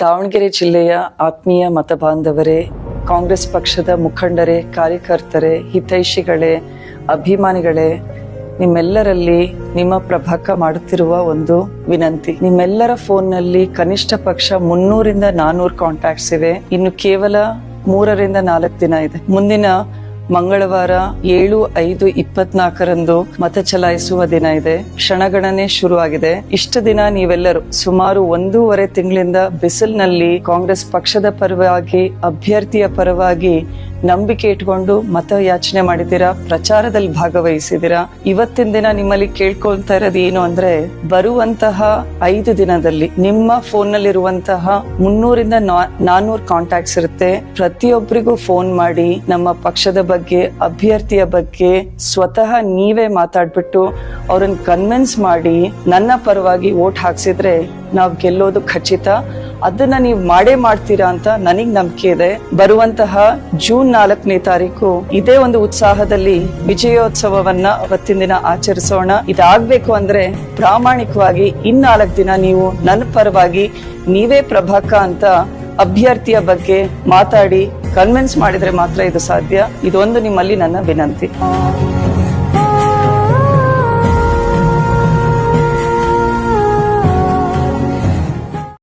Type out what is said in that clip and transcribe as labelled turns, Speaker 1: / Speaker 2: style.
Speaker 1: ದಾವಣಗೆರೆ ಜಿಲ್ಲೆಯ ಆತ್ಮೀಯ ಮತಬಾಂಧವರೇ, ಕಾಂಗ್ರೆಸ್ ಪಕ್ಷದ ಮುಖಂಡರೇ, ಕಾರ್ಯಕರ್ತರೇ, ಹಿತೈಷಿಗಳೇ, ಅಭಿಮಾನಿಗಳೇ, ನಿಮ್ಮೆಲ್ಲರಲ್ಲಿ ನಿಮ್ಮ ಪ್ರಭಾಕ ಮಾಡುತ್ತಿರುವ ಒಂದು ವಿನಂತಿ. ನಿಮ್ಮೆಲ್ಲರ ಫೋನ್ನಲ್ಲಿ ಕನಿಷ್ಠ ಪಕ್ಷ ಮುನ್ನೂರಿಂದ ನಾನೂರು ಕಾಂಟ್ಯಾಕ್ಟ್ಸ್ ಇವೆ. ಇನ್ನು ಕೇವಲ ಮೂರರಿಂದ ನಾಲ್ಕು ದಿನ ಇದೆ. ಮುಂದಿನ ಮಂಗಳವಾರ ಏಳು ಐದು ಇಪ್ಪತ್ನಾಲ್ಕರಂದು ಮತ ಚಲಾಯಿಸುವ ದಿನ ಇದೆ. ಕ್ಷಣಗಣನೆ ಶುರುವಾಗಿದೆ. ಇಷ್ಟು ದಿನ ನೀವೆಲ್ಲರೂ ಸುಮಾರು ಒಂದೂವರೆ ತಿಂಗಳಿಂದ ಬಿಸಿಲಿನಲ್ಲಿ ಕಾಂಗ್ರೆಸ್ ಪಕ್ಷದ ಪರವಾಗಿ, ಅಭ್ಯರ್ಥಿಯ ಪರವಾಗಿ ನಂಬಿಕೆ ಇಟ್ಕೊಂಡು ಮತ ಯಾಚನೆ ಮಾಡಿದ್ದೀರಾ? ಪ್ರಚಾರದಲ್ಲಿ ಭಾಗವಹಿಸಿದ್ದೀರಾ? ಇವತ್ತಿನ ದಿನ ನಿಮ್ಮಲ್ಲಿ ಕೇಳ್ಕೊಳ್ತಾ ಇರೋದು ಏನು ಅಂದ್ರೆ, ಬರುವಂತಹ ಐದು ದಿನದಲ್ಲಿ ನಿಮ್ಮ ಫೋನ್ ನಲ್ಲಿರುವಂತಹ ಮುನ್ನೂರಿಂದ ನಾನೂರು ಕಾಂಟ್ಯಾಕ್ಟ್ಸ್ ಇರುತ್ತೆ. ಪ್ರತಿಯೊಬ್ಬರಿಗೂ ಫೋನ್ ಮಾಡಿ, ನಮ್ಮ ಪಕ್ಷದ ಬಗ್ಗೆ, ಅಭ್ಯರ್ಥಿಯ ಬಗ್ಗೆ ಸ್ವತಃ ನೀವೇ ಮಾತಾಡ್ಬಿಟ್ಟು ಅವ್ರನ್ನ ಕನ್ವಿನ್ಸ್ ಮಾಡಿ, ನನ್ನ ಪರವಾಗಿ ವೋಟ್ ಹಾಕ್ಸಿದ್ರೆ ನಾವ್ ಗೆಲ್ಲೋದು ಖಚಿತ. ಅದನ್ನ ನೀವು ಮಾಡೇ ಮಾಡ್ತೀರಾ ಅಂತ ನನಗ್ ನಂಬಿಕೆ ಇದೆ. ಬರುವಂತಹ ಜೂನ್ ನಾಲ್ಕನೇ ತಾರೀಕು ಇದೇ ಒಂದು ಉತ್ಸಾಹದಲ್ಲಿ ವಿಜಯೋತ್ಸವವನ್ನ ಅವತ್ತಿನ ದಿನ ಆಚರಿಸೋಣ. ಇದಾಗ್ಬೇಕು ಅಂದ್ರೆ ಪ್ರಾಮಾಣಿಕವಾಗಿ ಇನ್ನಾಲ್ಕು ದಿನ ನೀವು ನನ್ನ ಪರವಾಗಿ ನೀವೇ ಪ್ರಭಾಕ ಅಂತ ಅಭ್ಯರ್ಥಿಯ ಬಗ್ಗೆ ಮಾತಾಡಿ ಕನ್ವಿನ್ಸ್ ಮಾಡಿದ್ರೆ ಮಾತ್ರ ಇದು ಸಾಧ್ಯ. ಇದೊಂದು ನಿಮ್ಮಲ್ಲಿ ನನ್ನ ವಿನಂತಿ.